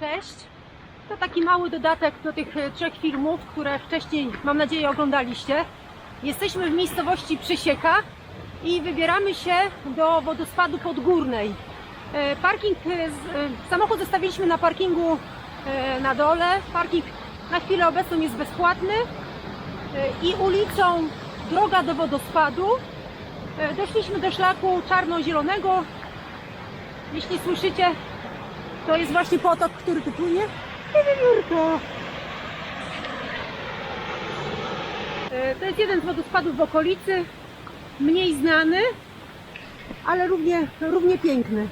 Cześć. To taki mały dodatek do tych e, trzech filmów, które wcześniej, mam nadzieję, oglądaliście. Jesteśmy w miejscowości Przysieka i wybieramy się do wodospadu Podgórnej. E, Parking, e, samochód zostawiliśmy na parkingu na dole. Parking na chwilę obecną jest bezpłatny i ulicą droga do wodospadu doszliśmy do szlaku czarno-zielonego. Jeśli słyszycie, to jest właśnie potok, który tu płynie. Wiewiórko. E, To jest jeden z wodospadów w okolicy, mniej znany, ale równie, równie piękny.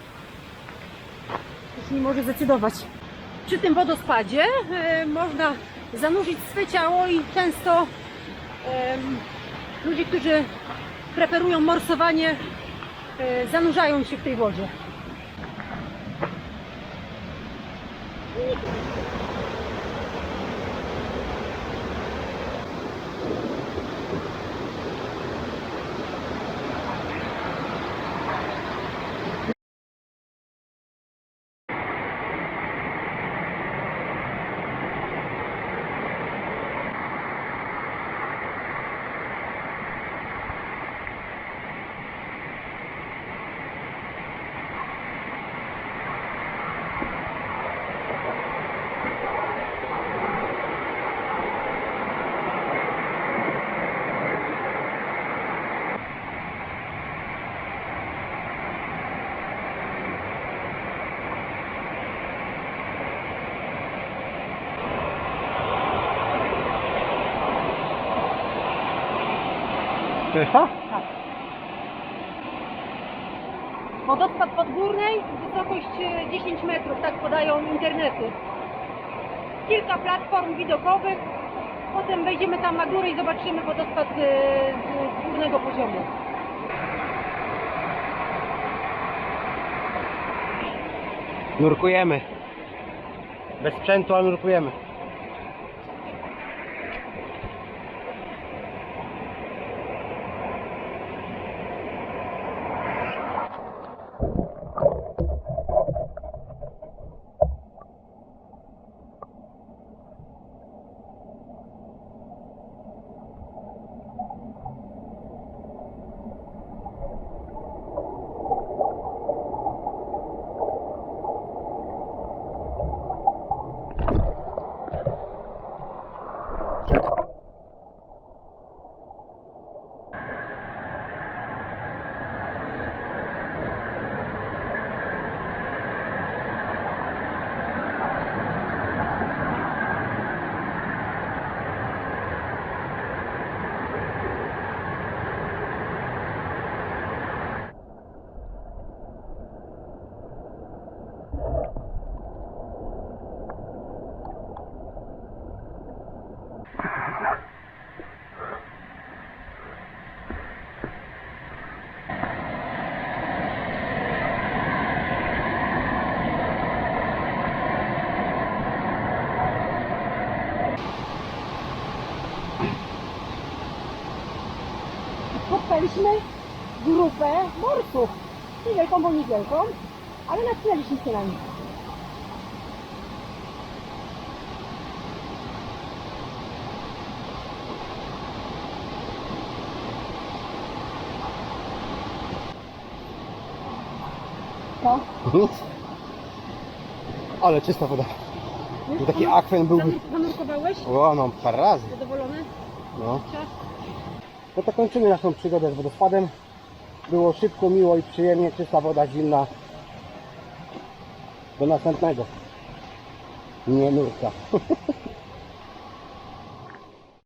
Już nie może zdecydować. Przy tym wodospadzie e, można zanurzyć swe ciało i często ludzie, którzy preferują morsowanie, e, zanurzają się w tej wodzie. Thank you. To jest to? Tak. Wodospad Podgórnej, wysokość e, 10 metrów, tak podają internety. Kilka platform widokowych, potem wejdziemy tam na górę i zobaczymy wodospad e, z, z górnego poziomu. Nurkujemy. Bez sprzętu, ale nurkujemy. Spotkaliśmy grupę morsów. Niewielką, bo niewielką, ale natknęliśmy się na nich. Co? Ale czysta woda. Taki akwen byłby. Zanur- Zanurkowałeś? O, no, parę razy. Zadowolony? No. No to kończymy naszą przygodę z wodospadem. Było szybko, miło i przyjemnie. Czysta woda, zimna. Do następnego. Nie nurka.